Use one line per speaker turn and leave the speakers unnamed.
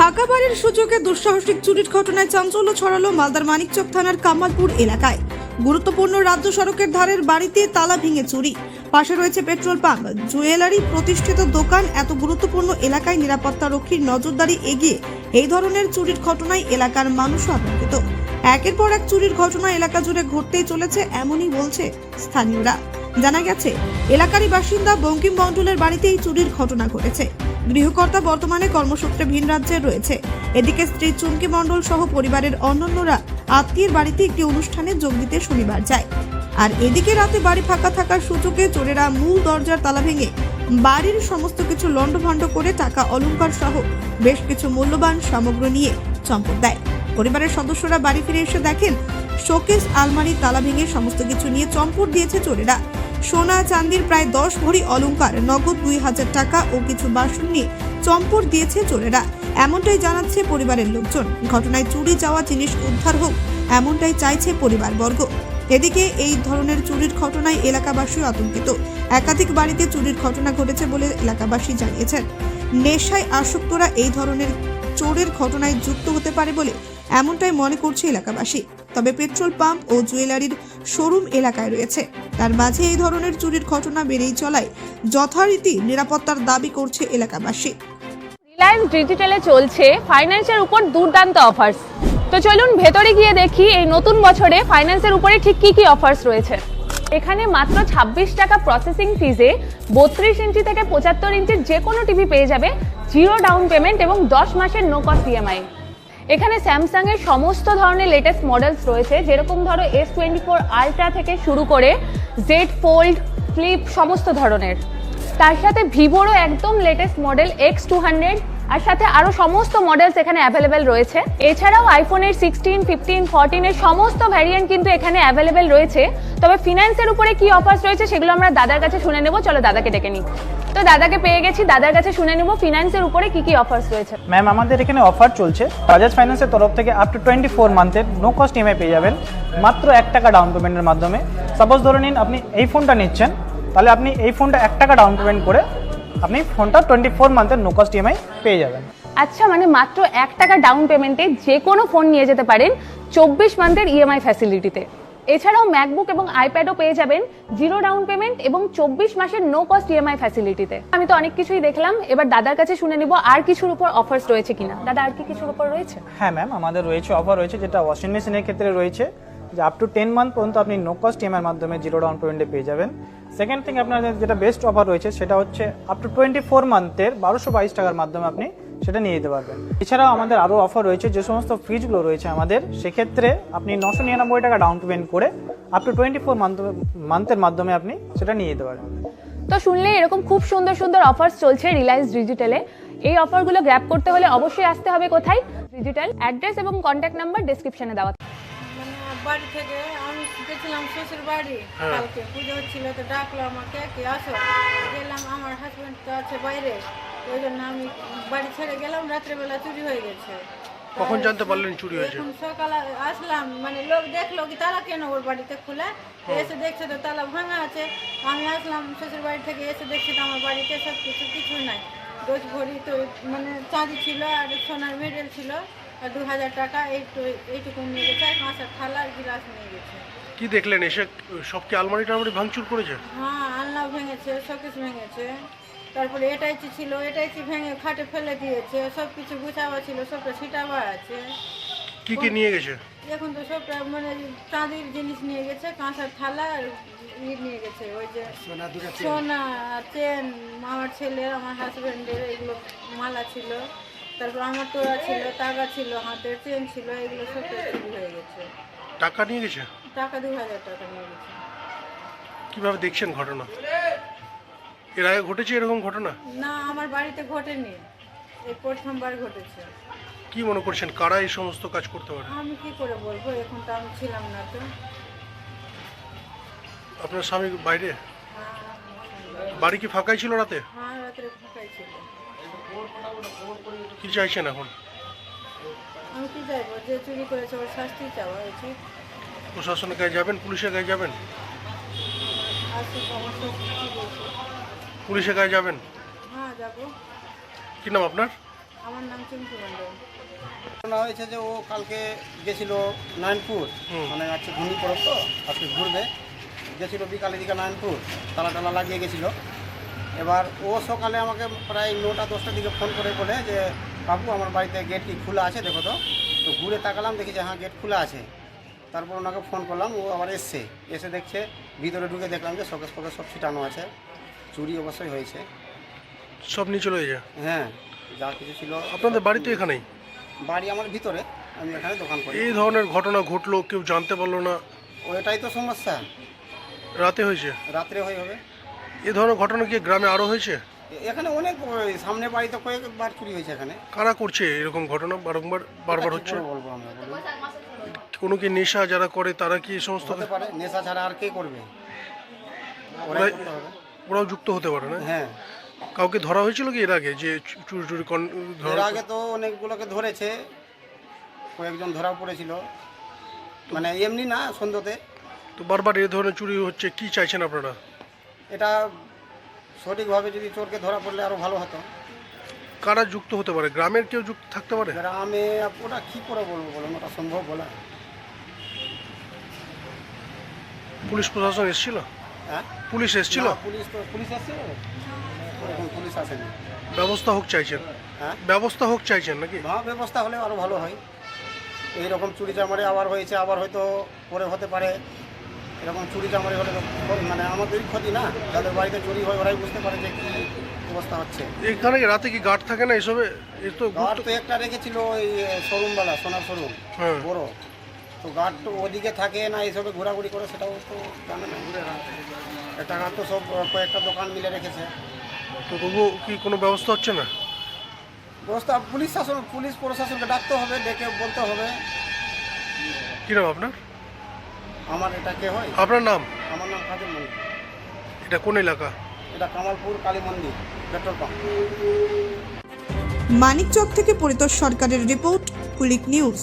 ফাঁকা বাড়ির সুযোগে দুঃসাহসিক চুরির ঘটনায় চাঞ্চল্য ছড়ালো মালদার মানিকচক থানার কামালপুর এলাকায়। গুরুত্বপূর্ণ রাজ্য সড়কের ধারের বাড়িতে তালা ভেঙে চুরি। পাশে রয়েছে পেট্রোল পাম্প। জুয়েলারি প্রতিষ্ঠিত দোকান এত গুরুত্বপূর্ণ এলাকায় নিরাপত্তা রক্ষীর নজরদারি এগিয়ে এই ধরনের চুরির ঘটনায় এলাকার মানুষ আতঙ্কিত। একের পর এক চুরির ঘটনা এলাকা জুড়ে ঘটতেই চলেছে এমনই বলছে স্থানীয়রা। জানা গেছে, এলাকারই বাসিন্দা বঙ্কিম মণ্ডলের বাড়িতে এই চুরির ঘটনা ঘটেছে। গৃহকর্তা বর্তমানে কর্মসূত্রে ভিন রাজ্যে রয়েছে। এদিকে স্ত্রী চুমকি মণ্ডল সহ পরিবারের অন্যান্যরা আত্মীয়ের বাড়িতে একটি অনুষ্ঠানে যোগ দিতে শনিবার যায়। আর এদিকে রাতে বাড়ি ফাঁকা থাকার সুযোগে চোরেরা মূল দরজার তালা ভেঙে বাড়ির সমস্ত কিছু লণ্ডভণ্ড করে টাকা অলংকার সহ বেশ কিছু মূল্যবান সামগ্রী নিয়ে চম্পট দেয়। পরিবারের সদস্যরা বাড়ি ফিরে এসে দেখেন, শোকেস আলমারি তালা ভেঙে সমস্ত কিছু নিয়ে চম্পট দিয়েছে চোরেরা। সোনা চান্দির প্রায় দশ ভরি অলংকার, নগদ দুই হাজার টাকা ও কিছু বাসন নিয়ে চম্পট দিয়েছে চোরেরা। এমনটাই জানাচ্ছে পরিবারের লোকজন। ঘটনায় চুরি যাওয়া জিনিস উদ্ধার হোক, এমনটাই চাইছে পরিবারবর্গ। এদিকে এই ধরনের চুরির ঘটনায় এলাকাবাসী আতঙ্কিত। একাধিক বাড়িতে চুরির ঘটনা ঘটেছে বলে এলাকাবাসী জানিয়েছেন। নেশায় আসক্তরা এই ধরনের চোরের ঘটনায় যুক্ত হতে পারে বলে এমনটাই মনে করছে এলাকাবাসী। তবে পেট্রোল পাম্প ও জুয়েলারির শোরুম এলাকায় রয়েছে। তার মাঝে এই ধরনের চুরির ঘটনা বেড়েই চলায়। যথারীতি নিরাপত্তার দাবি করছে এলাকাবাসী।
রিলায়েন্স ডিজিটালে চলছে ফাইন্যান্সের উপর দুর্দান্ত অফার্স তো চলুন ভেতরে গিয়ে দেখি এই নতুন বছরে ফাইন্যান্সের উপরে ঠিক কি কি অফার্স রয়েছে। এখানে মাত্র 26 টাকা প্রসেসিং ফিজে বত্রিশ ইঞ্চি থেকে পঁচাত্তর ইঞ্চির যে কোনো টিভি পেয়ে যাবে জিরো ডাউন পেমেন্ট এবং দশ মাসের নো কস্ট ইএমআই এখানে স্যামসাং এর সমস্ত ধরনের লেটেস্ট মডেলস রয়েছে। যেরকম ধরো এস টোয়েন্টি ফোর আলট্রা থেকে শুরু করে জেড ফোল্ড ফ্লিপ সমস্ত ধরনের। তার সাথে ভিভোরও একদম latest model X two hundred আর সাথে আরও সমস্ত মডেলস এখানে অ্যাভেলেবেল রয়েছে। এছাড়াও আইফোনের সিক্সটিন ফিফটিন ফোরটিনের সমস্ত ভ্যারিয়েন্ট কিন্তু এখানে অ্যাভেলেবেল রয়েছে। তবে ফিনান্সের উপরে কি অফার্স রয়েছে সেগুলো আমরা দাদার কাছে শুনে নেব। চলো দাদাকে ডেকে নিই। তো দাদাকে পেয়ে গেছি দাদার কাছে শুনে নেব ফিনান্সের উপরে কি কি অফার্স রয়েছে।
ম্যাম আমাদের এখানে অফার চলছে। বাজাজ ফাইন্যান্সের তরফ থেকে আপ টু টোয়েন্টি ফোর মান্থের নো কস্ট ইএমআই পেয়ে যাবেন। মাত্র এক টাকা ডাউন পেমেন্টের মাধ্যমে। সাপোজ ধরে নিন আপনি এই ফোনটা নিচ্ছেন তাহলে আপনি এই ফোনটা এক টাকা ডাউন পেমেন্ট করে আপনি ফোনটা টোয়েন্টি ফোর মান্থের নো কস্ট ইএমআই পেয়ে যাবেন।
আচ্ছা মানে মাত্র এক টাকা ডাউন পেমেন্টে যে কোনো ফোন নিয়ে যেতে পারেন চব্বিশ মান্থের ইএমআই ফ্যাসিলিটিতে এছাড়াও ম্যাকবুক এবং আইপ্যাডও পেয়ে যাবেন জিরো ডাউন পেমেন্ট এবং চব্বিশ মাসের নো কস্ট ইএমআই ফ্যাসিলিটিতে। আমি তো অনেক কিছুই দেখলাম, এবার দাদার কাছে শুনে নিব আর কিছুর উপর অফার্স রয়েছে কিনা। দাদা, আর কি কিছুর উপর রয়েছে?
হ্যাঁ ম্যাম আমাদের রয়েছে অফার রয়েছে, যেটা ওয়াশিং মেশিনের ক্ষেত্রে রয়েছে, যে আপ টু টেন মান্থ পর্যন্ত আপনি নো কস্ট ইএমআইয়ের মাধ্যমে জিরো ডাউন পেমেন্টে পেয়ে যাবেন। সেকেন্ড থিং আপনার যেটা বেস্ট অফার রয়েছে, সেটা হচ্ছে আপ টু টোয়েন্টি ফোর মান্থের বারোশো বাইশ টাকার মাধ্যমে আপনি সেটা নিয়ে যেতে পারবেন। এছাড়াও আমাদের আরও অফার রয়েছে যে সমস্ত ফ্রিজগুলো রয়েছে আমাদের সেক্ষেত্রে আপনি নশো নিরানব্বই টাকা ডাউন পেমেন্ট করে আপ টু টোয়েন্টি ফোর মান্থের মাধ্যমে আপনি সেটা নিয়ে যেতে পারেন।
তো শুনলে এরকম খুব সুন্দর সুন্দর অফার্স চলছে রিলায়েন্স ডিজিটালে এই অফারগুলো গ্র্যাব করতে হলে অবশ্যই আসতে হবে কোথায়? ডিজিটাল অ্যাড্রেস এবং কন্ট্যাক্ট নাম্বার ডেসক্রিপশনে দেওয়া
মানে বাড়ি থেকে গেছিলাম শ্বশুর বাড়ি কালকে পুজো হচ্ছিল তো ডাকলো আমাকে কি আসো? গেলাম আমার হাজব্যান্ড তো আছে বাইরে ওই জন্য আমি বাড়ি ছেড়ে গেলাম রাত্রেবেলা চুরি হয়ে গেছে।
কখন জানতে পারলেন চুরি হয়েছে?
সকালে আসলাম মানে লোক দেখল কি তালা কেন ওর বাড়িতে খুলে? এসে দেখছে তো তালা ভাঙা আছে। আমি আসলাম শ্বশুর বাড়ি থেকে এসে দেখছি তো আমার বাড়িতে সব কিছু কিছু নাই। দোষ ভরি তো মানে চাঁদি ছিল আর সোনার মেডেল ছিল আর দু হাজার টাকা এইটু এইটুকু নিয়ে গেছে আর কাঁচের থালা আর গিলাস নিয়ে গেছে।
কি দেখলেন? এসে সব কি আলমারি টালমারি ভাঙচুর করেছে?
হ্যাঁ আলনা ভেঙেছে শোকেস ভেঙেছে। তারপরে এটাইচি ছিল এটাইচি ভেঙে খাটে ফেলে দিয়েছে সব কিছু গুছাবা ছিল সবটা ছিটাবা আছে।
কি কি নিয়ে গেছে?
এখন তো সবটা মানে চাঁদির জিনিস নিয়ে গেছে কাঁসার থালা আর ই নিয়ে গেছে ওই যে সোনা চেন আমার ছেলে আমার হাজবেন্ডের এগুলো মালা ছিল। তারপর আমার তোড়া ছিল টাকা ছিল হাতের চেন ছিল এগুলো সব চুরি হয়ে গেছে।
টাকা নিয়ে গেছে?
টাকা দু হাজার টাকা নিয়ে গেছে।
কীভাবে দেখছেন ঘটনা? এর আগে ঘটেছে এরকম ঘটনা?
না আমার বাড়িতে ঘটেনি। এই প্রথমবার ঘটেছে।
কি মনে করছেন কারা এই সমস্ত কাজ করতে পারে?
আমি কি করে বলব? এখন তো আমি ছিলাম না তো।
আপনার স্বামী বাইরে? বাড়ি কি ফাঁকাই ছিল রাতে?
হ্যাঁ রাত্রে ফাঁকাই ছিল।
কি চাইছেন এখন?
আমি কি চাইব? যে চুরি করেছে ওর শাস্তি চাওয়া উচিত।
প্রশাসনের কাছে যাবেন? পুলিশের কাছে যাবেন? পুলিশের কাছে যাবেন?
হ্যাঁ যাব।
কি নাম আপনার?
আমার নাম মণ্ডল।
ঘটনা হয়েছে যে ও কালকে গেছিল নারায়ণপুর। মানে আজকে ঘূর্ণি পড়ব তো আজকে ঘুরবে। গেছিল বিকালের দিকে নারায়ণপুর তালা টালা লাগিয়ে গেছিল। এবার ও সকালে আমাকে প্রায় নটা দশটার দিকে ফোন করে বলে যে বাবু আমার বাড়িতে গেট কি খোলা আছে দেখো তো। তো ঘুরে তাকালাম দেখি যে হ্যাঁ গেট খোলা আছে। তারপর ওনাকে ফোন করলাম ও আবার এসছে। এসে দেখছে ভিতরে ঢুকে দেখলাম যে শোকেস ফোকেস সব ছিটানো আছে। চুরি অবশ্যই হয়েছে।
সব নিয়ে চলে যায়
হ্যাঁ যা কিছু ছিল।
আপনাদের বাড়ি তো এখানেই?
বাড়ি আমার ভিতরে আমি এখানে দোকান করি।
এই ধরনের ঘটনা ঘটলো কেউ জানতে পারল না।
ওইটাই তো সমস্যা।
রাতে হয়েছে?
রাত্রে হয়ে হবে।
এই ধরনের ঘটনা কি গ্রামে আরও হয়েছে?
এখানে অনেক সামনে বাড়িতে কয়েকবার চুরি হয়েছে এখানে।
কারা করছে এরকম ঘটনা বারংবার বারবার হচ্ছে?
বলব আমরা
কোনো কি নেশা যারা করে তারা কি এই সমস্ত
হতে পারে নেশা ছাড়া আর কে করবে? ওরাই
ওরাই-
করতে হবে।
ওরাও যুক্ত হতে পারে না?
হ্যাঁ।
কাউকে ধরা হয়েছিল কি এর আগে যে চু- চুরি টুরি কন-
এর
ধরা
আগে তো অনেকগুলোকে ধরেছে। কয়েকজন ধরা পড়েছিল। মানে এমনি না সন্ধ্যতে
তো বারবার এই ধরনের চুরি হচ্ছে কি চাইছেন আপনারা?
এটা সঠিকভাবে যদি চোরকে ধরা পড়লে আরও ভালো হতো।
কারা যুক্ত হতে পারে? গ্রামের কেউ যুক্ত থাকতে পারে?
গ্রামে ওটা কী করে বলব বলুন ওটা সম্ভব বলা?
পুলিশ প্রশাসন এসেছিল?
হ্যাঁ?
পুলিশ এসেছিল?
না, পুলিশ তো পুলিশ আসছে এখন পুলিশ আসেনি।
ব্যবস্থা হোক চাইছেন।
হ্যাঁ?
ব্যবস্থা হোক চাইছেন নাকি?
মহা ব্যবস্থা হলে আরও ভালো হয়। এইরকম চুরি চামারি আবার হয়েছে আবার হয়তো পরে হতে পারে। এরকম চুরি চামারি হলে তো ক্ষতি- মানে আমাদেরই ক্ষতি না? যাদের বাড়িতে চুরি হয় ওরাই বুঝতে পারে যে কী অবস্থা হচ্ছে।
এখানে কি রাতে কি গার্ড থাকে না এসবে? এই তো
তো একটা রেখেছিল ওই শোরুমবালা সোনার শোরুম।
হ্যাঁ।
বড়। তো গার্ড তো ওদিকে থাকে না এইসবে ঘোরাঘুরি করে সেটাও তো জানে না। একটা গার্ড তো সব কয়েকটা দোকান মিলে রেখেছে।
তো তবুও কি কোনো ব্যবস্থা হচ্ছে না?
ব্যবস্থা পুলিশ শাসন পুলিশ প্রশাসনকে ডাকতে হবে ডেকে বলতে হবে।
কী নাম আপনার?
আমার এটা কে হয়?
আপনার নাম?
আমার নাম কাদের মন্দির
এটা কোন এলাকা?
এটা কামালপুর কালী মন্দির পেট্রোল পাম্প।
মানিকচক থেকে পরিতোষ সরকারের রিপোর্ট কুলিক নিউজ।